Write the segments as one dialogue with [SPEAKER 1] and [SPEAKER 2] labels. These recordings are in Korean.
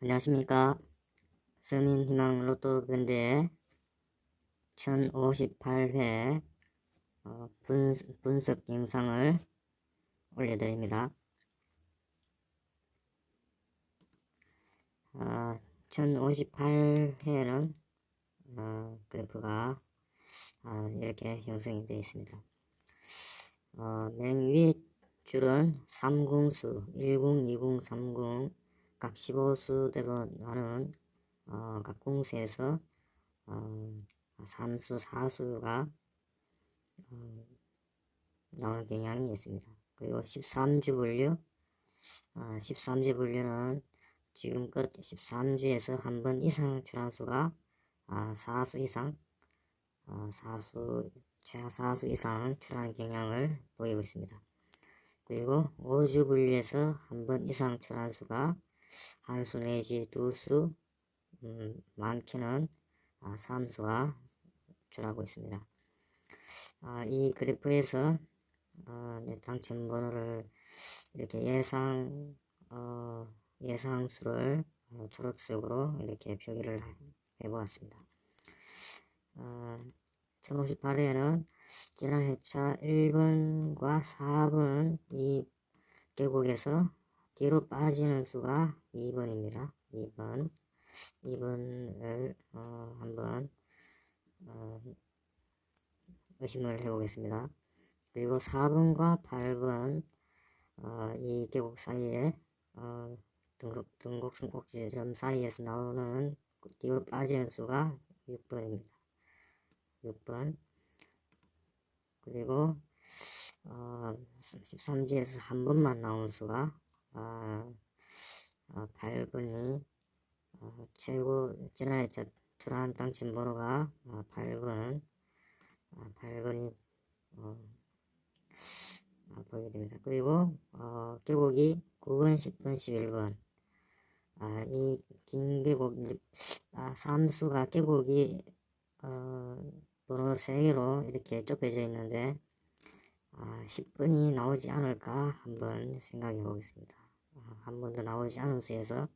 [SPEAKER 1] 안녕하십니까. 서민희망 로또 근대 1058회 어, 분, 분석 영상을 올려드립니다. 어, 1058회는 어, 그래프가 어, 이렇게 형성이 되어 있습니다. 어, 맨 위에 줄은 3궁수 10, 20, 30, 각 15수대로 나눈 어, 각 궁수에서 어, 3수, 4수가 어, 나오는 경향이 있습니다. 그리고 13주 분류 어, 13주 분류는 지금껏 13주에서 한 번 이상 출항수가 아, 4수 이상 어, 4수, 최하 4수 이상 출하는 경향을 보이고 있습니다. 그리고 5주 분류에서 한 번 이상 출한 수가 한 수 내지 두 수, 음, 많게는 아, 3수가 출하고 있습니다. 아, 이 그래프에서 어, 네, 당첨 번호를 이렇게 예상 어, 예상수를 어, 초록색으로 이렇게 표기를 해보았습니다. 어, 1058회에는 지난 회차 1번과 4번 이 계곡에서 뒤로 빠지는 수가 2번입니다. 2번 2번을 어, 한번 어, 의심을 해보겠습니다. 그리고 4번과 8번 어, 이 계곡 사이에 어, 등록, 등곡선 꼭지점 사이에서 나오는 뒤로 빠지는 수가 6번입니다. 6번 그리고 어, 13주에서 한 번만 나온 수가 어, 어, 8번이 어, 최고 지난해 출한 당첨 번호가 어, 8번 어, 8번이 어, 어, 보이게 됩니다. 그리고 어, 계곡이 9번, 10번, 11번 아, 이긴 계곡 아, 삼수가 계곡이 어, 번호 3개로 이렇게 좁혀져 있는데 아, 10번이 나오지 않을까 한번 생각해 보겠습니다. 아, 한 번도 나오지 않은 수에서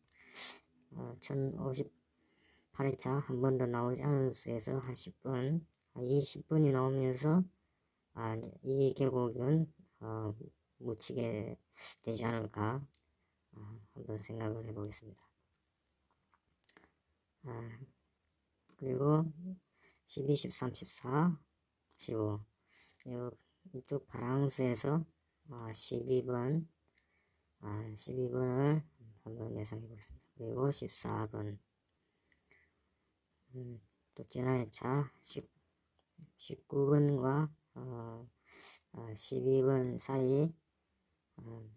[SPEAKER 1] 어, 1058회차 한 번도 나오지 않은 수에서 한 10번 아, 이 10번이 나오면서 아, 이 계곡은 어, 묻히게 되지 않을까 아, 한번 생각을 해보겠습니다. 아, 그리고 12, 13, 14, 15 이쪽 파랑수에서 아, 12번 아, 12번을 한번 예상해 보겠습니다. 그리고 14번 음, 또 지난 회차 10, 19번과 어, 아, 12번 사이 어,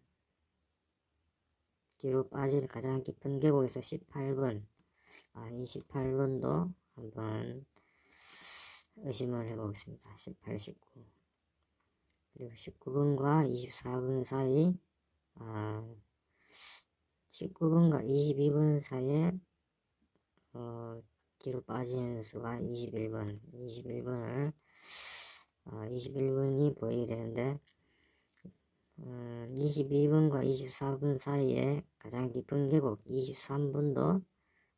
[SPEAKER 1] 뒤로 빠질 가장 깊은 계곡에서 18번 아, 28번도 한번 의심을 해보겠습니다. 18, 19 그리고 19번과 24번 사이 아, 19번과 22번 사이에 어, 뒤로 빠지는 수가 21번 21번을 아, 21번이 보이게 되는데 음, 22번과 24번 사이에 가장 깊은 계곡 23번도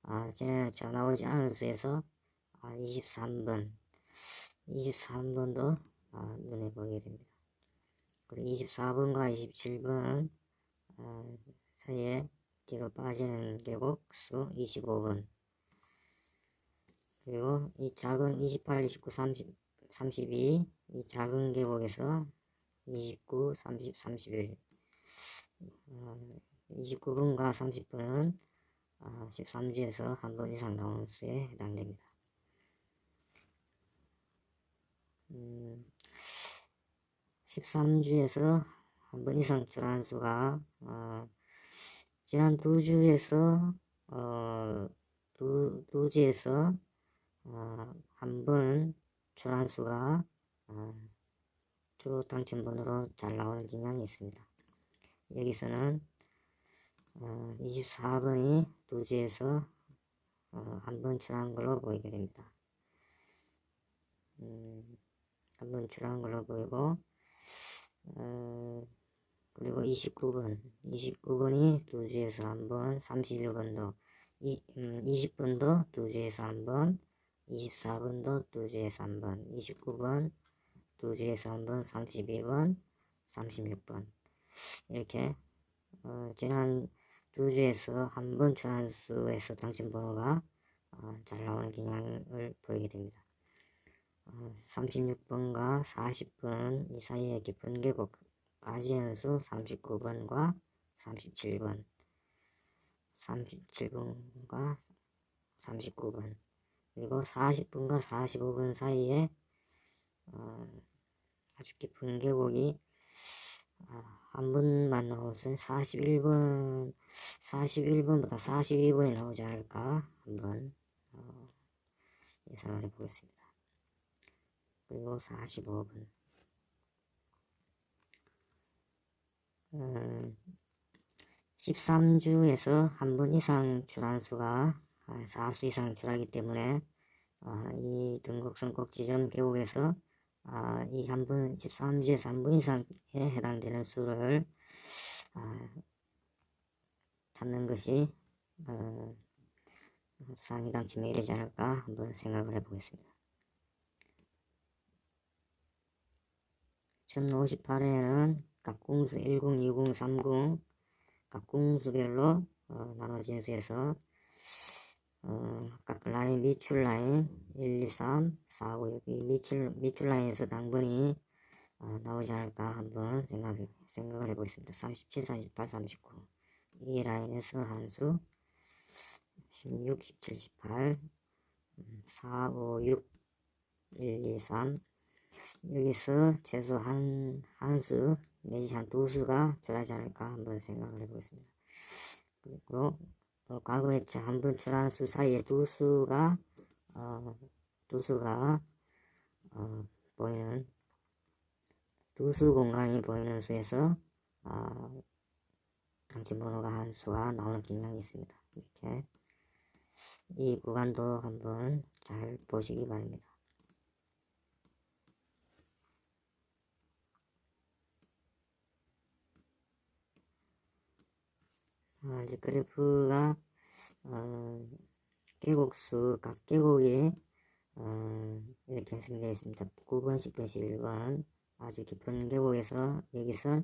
[SPEAKER 1] 아, 지난해 나오지 않은 수에서 아, 23번 23번도 아, 눈에 보이게 됩니다. 그리고 24번과 27번 아, 사이에 뒤로 빠지는 계곡 수 25번 그리고 이 작은 28, 29, 30, 32 이 작은 계곡에서 29, 30, 31 어, 29분과 30분은 어, 13주에서 한 번 이상 나오는 수에 해당됩니다. 음, 13주에서 한번 이상 출한 수가 어, 지난 두 주에서 어, 두, 두 주에서 어, 한번 출한 수가 어, 주로 당첨번호로 잘 나오는 경향이 있습니다. 여기서는 어, 24번이 두 주에서 어, 한번 출한 걸로 보이게 됩니다. 음, 한번 출한 걸로 보이고 어, 그리고 29번 29번이 두 주에서 한번 31번도 이, 음, 20분도 두 주에서 한 번, 24분도 두 주에서 한 번, 29분 두 주에서 한 번, 32분, 36분 이렇게 어, 지난 두 주에서 한번 주한수에서 당첨 번호가 어, 잘 나오는 경향을 보이게 됩니다. 어, 36번과 40번 이 사이에 깊은 계곡 아지연수 39번과 37번 37번과 39번 그리고 40분과 45분 사이에 어, 아주 깊은 계곡이 아, 한 분만 나오선 41분 41분보다 42분이 나오지 않을까 한번 어, 예상을 해보겠습니다. 그리고 45분 음, 13주에서 한 번 이상 출한수가 4수 이상 출하기 때문에 어, 이 등곡선 꼭지점 계곡에서 아, 이한분 13주에서 한분 이상에 해당되는 수를 아, 찾는 것이 어, 상위 당침에 이르지 않을까 한번 생각을 해보겠습니다. 1058회에는 각 공수 10, 20, 30, 각 공수별로 어, 나눠진 수에서 어, 각 라인 미출 라인 1, 2, 3, 4, 5, 6 이 미출, 미출 라인에서 당번이 어, 나오지 않을까 한번 생각, 생각을 해보겠습니다. 37, 38, 39. 이 라인에서 한수 16, 17, 18, 4, 5, 6, 1, 2, 3 여기서 최소 한, 한 수, 내지 한두 수가 줄하지 않을까 한번 생각을 해보겠습니다. 그리고 어, 과거에 한번 출한 수 사이에 두 수가 어, 두 수가 어, 보이는 두수 공간이 보이는 수에서 어, 당첨 번호가 한 수가 나오는 경향이 있습니다. 이렇게 이 구간도 한번 잘 보시기 바랍니다. 어, 이제 그래프가 어, 계곡수 각 계곡이 어, 이렇게 형성되어 있습니다. 9번, 10번, 11번 아주 깊은 계곡에서 여기서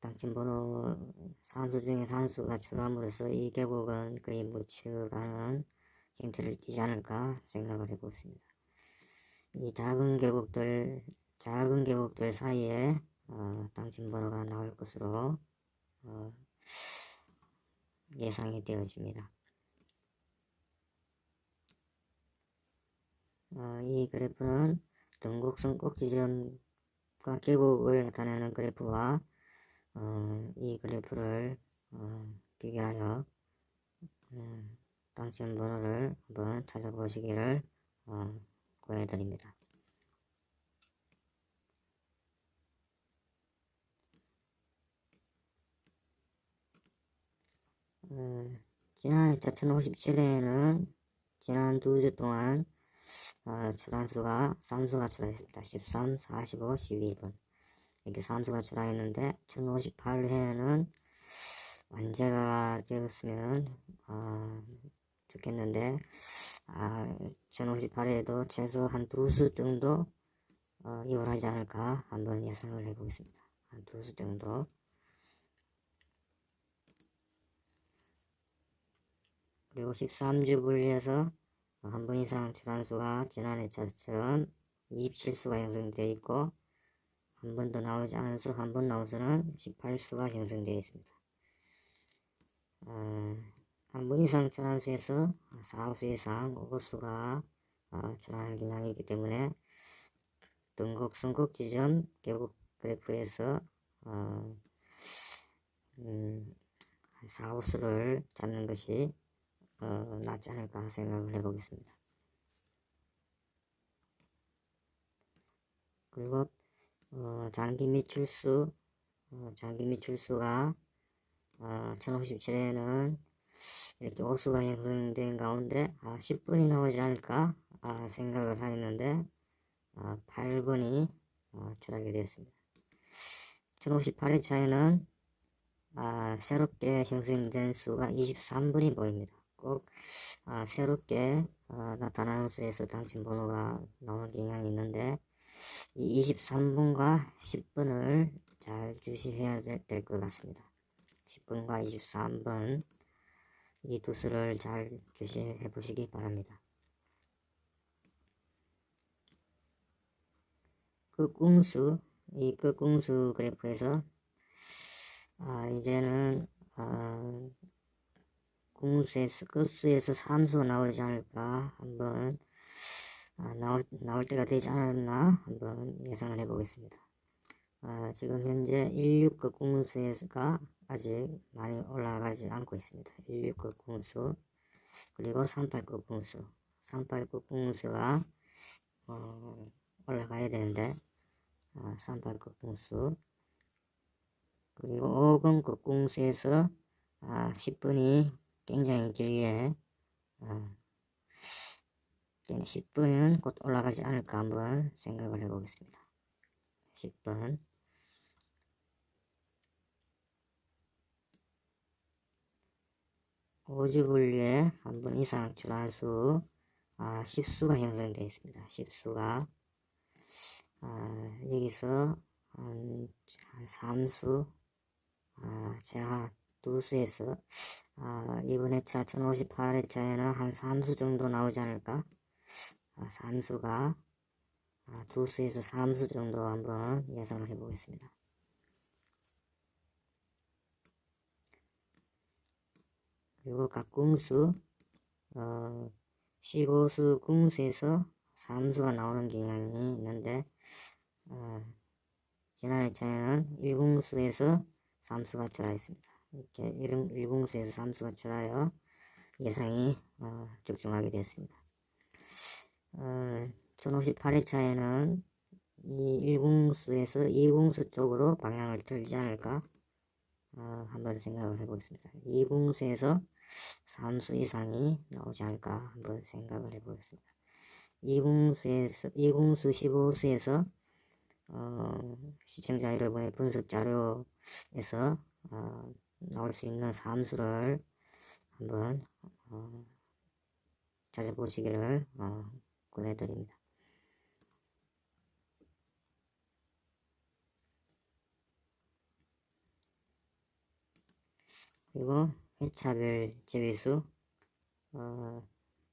[SPEAKER 1] 당첨 번호 산수 중에 산수가 출함으로써 이 계곡은 거의 묻혀가는 형태를 띠지 않을까 생각을 해보습니다. 이 작은 계곡들 작은 계곡들 사이에 어, 당첨 번호가 나올 것으로 어, 예상이 되어집니다. 어, 이 그래프는 등곡선 꼭지점과 계곡을 나타내는 그래프와 어, 이 그래프를 어, 비교하여 음, 당첨 번호를 한번 찾아보시기를 어, 권해드립니다. 어, 지난 2057회에는 지난 두 주 동안 어, 출항수가 3수가 출항했습니다. 13, 45, 12분 이렇게 3수가 출항했는데 1058회에는 완제가 되었으면 어, 좋겠는데 아, 1058회에도 최소 한 두 수 정도 어, 이월하지 않을까 한번 예상을 해보겠습니다. 한 두 수 정도 그리고 13주 분리해서 한 번 이상 출환수가 지난해처럼 27수가 형성되어 있고 한 번도 나오지 않은 수, 한 번 나온 수는 18수가 형성되어 있습니다. 어, 한번 이상 출환수에서 4수 이상 5수가 어, 경향이 있기 때문에 등곡, 순곡 지점, 계곡 그래프에서 어, 음, 4, 5수를 잡는 것이 어, 낫지 않을까 생각을 해보겠습니다. 그리고 어, 장기 미출수 어, 장기 미출수가 어, 1057에는 이렇게 오수가 형성된 가운데 아, 10분이 나오지 않을까 아, 생각을 하였는데 아, 8분이 어, 출하게 되었습니다. 1058회 차에는 아, 새롭게 형성된 수가 23분이 보입니다. 꼭 아, 새롭게 어, 나타나는 수에서 당첨 번호가 나오는 경향이 있는데 이 23번과 10번을 잘 주시해야 될 것 같습니다. 10번과 23번 이두 수를 잘 주시해 보시기 바랍니다. 끝궁수 이 끝궁수 그래프에서 아, 이제는 아, 궁수에서 끝수에서 3수가 나오지 않을까 한번 아, 나올, 나올 때가 되지 않았나 한번 예상을 해보겠습니다. 아, 지금 현재 16급 궁수가 아직 많이 올라가지 않고 있습니다. 16급 궁수 그리고 38급 궁수 38급 궁수가 어, 올라가야 되는데 아, 38급 궁수 그리고 5금급 궁수에서 아, 10분이 굉장히 길게 아, 10분은 곧 올라가지 않을까 한번 생각을 해보겠습니다. 10분 오지분류에 한 번 이상 출한수 아, 10수가 형성되어 있습니다. 10수가 아, 여기서 한, 한 3수 아, 제가 두 수에서 아, 이번 회차 1058회차에는 한 3수 정도 나오지 않을까 아, 3수가 아, 두 수에서 3수 정도 한번 예상을 해보겠습니다. 그리고 각 궁수 어, 15수 궁수에서 3수가 나오는 경향이 있는데 어, 지난 회차에는 1궁수에서 3수가 출하였습니다. 이렇게 1궁수에서 3수가 출하여 예상이 어, 적중하게 되었습니다. 어, 1058회차에는 이 1궁수에서 2궁수 쪽으로 방향을 틀지 않을까 어, 한번 생각을 해보겠습니다. 2궁수에서 3수 이상이 나오지 않을까 한번 생각을 해보겠습니다. 2궁수에서 2궁수 15수에서 어, 시청자 여러분의 분석 자료에서 어, 나올 수 있는 함수를 한번 어, 찾아보시기를 어, 권해드립니다. 그리고 회차별 제비수 어,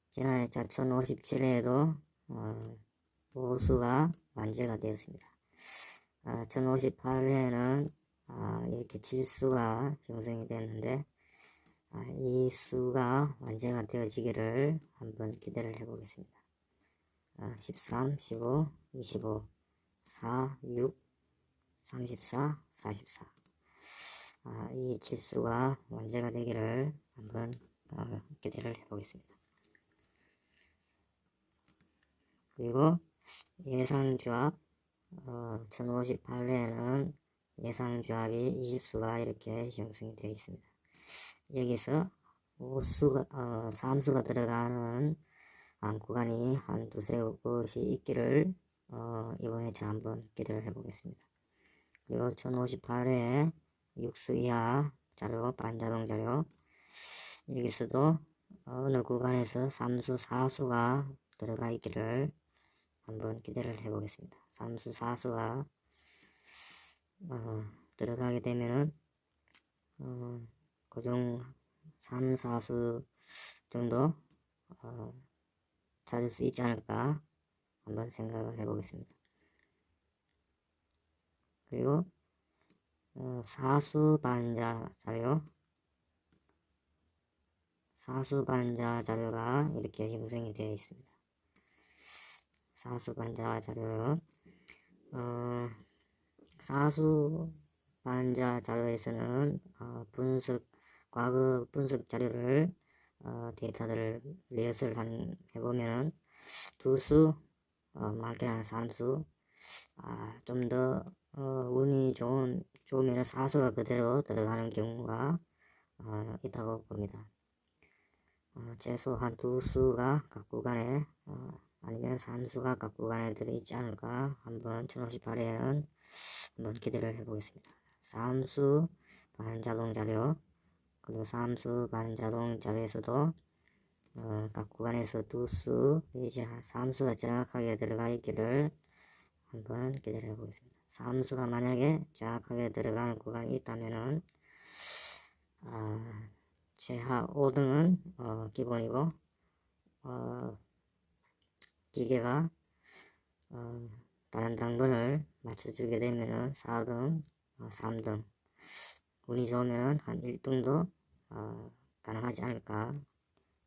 [SPEAKER 1] 지난 회차 1057회에도 어, 보수가 완제가 되었습니다. 아, 1058회에는 아, 이렇게 질수가 형성이 되었는데 아, 이 수가 완제가 되어지기를 한번 기대를 해보겠습니다. 아, 13, 15, 25, 4, 6, 34, 44 아, 이 질수가 완제가 되기를 한번 어, 기대를 해보겠습니다. 그리고 예상조합 어, 1058회에는 예상조합이 20수가 이렇게 형성이 되어 있습니다. 여기서 5수가, 어, 3수가 들어가는 한 구간이 한 두세 곳이 있기를 어, 이번에 저 한번 기대를 해보겠습니다. 그리고 1058회 6수 이하 자료, 반자동 자료 여기서도 어느 구간에서 3수, 4수가 들어가 있기를 한번 기대를 해보겠습니다. 3수, 4수가 어, 들어가게 되면은 어, 고정 3, 4수 정도 어, 찾을 수 있지 않을까 한번 생각을 해보겠습니다. 그리고 어, 사수 반자 자료 사수 반자 자료가 이렇게 형성이 되어 있습니다. 사수 반자 자료는 어, 사수 반자 자료에서는 어, 분석 과거 분석 자료를 어, 데이터들을 리허설 한, 해보면 두수 어, 많게는 3수 아, 좀더 어, 운이 좋은 좋으면 사수가 그대로 들어가는 경우가 어, 있다고 봅니다. 어, 최소한 두 수가 각 구간에 어, 아니면 3수가 각 구간에 들어있지 않을까 한번 1058회에는 한번 기대를 해보겠습니다. 3수 반자동 자료 그리고 3수 반자동 자료에서도 어, 각 구간에서 두수 내지 삼수가 정확하게 들어가 있기를 한번 기대해 보겠습니다. 삼수가 만약에 정확하게 들어가는 구간이 있다면은 아, 제하 5등은 어, 기본이고 어, 기계가 어, 다른 당근을 맞춰주게 되면은 4등, 어, 3등 운이 좋으면 한 1등도 어, 가능하지 않을까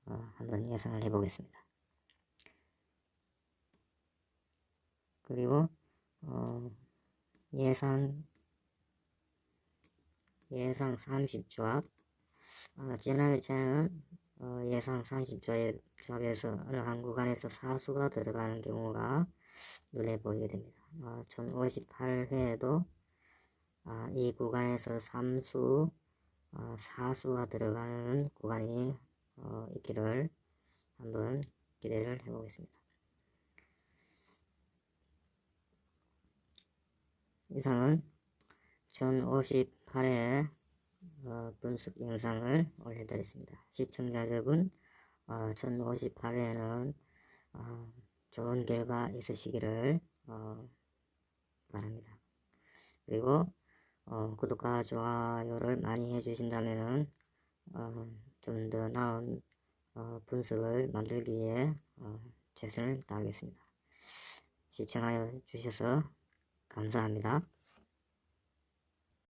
[SPEAKER 1] 어, 한번 예상을 해보겠습니다. 그리고 어, 예상 예상 30조합 어, 지난 일차는 어, 예상 30조의 조합에서 어느 한 구간에서 사수가 들어가는 경우가 눈에 보이게 됩니다. 어, 1058회에도 아, 이 구간에서 3수, 어, 4수가 들어가는 구간이 어, 있기를 한번 기대를 해보겠습니다. 이상은 1058회 어, 분석 영상을 올려드렸습니다. 시청자 여러분, 어, 1058회는 어, 좋은 결과 있으시기를 어, 바랍니다. 그리고 어, 구독과 좋아요를 많이 해주신다면은 어, 좀 더 나은 어, 분석을 만들기 위해 어, 최선을 다하겠습니다. 시청하여 주셔서 감사합니다.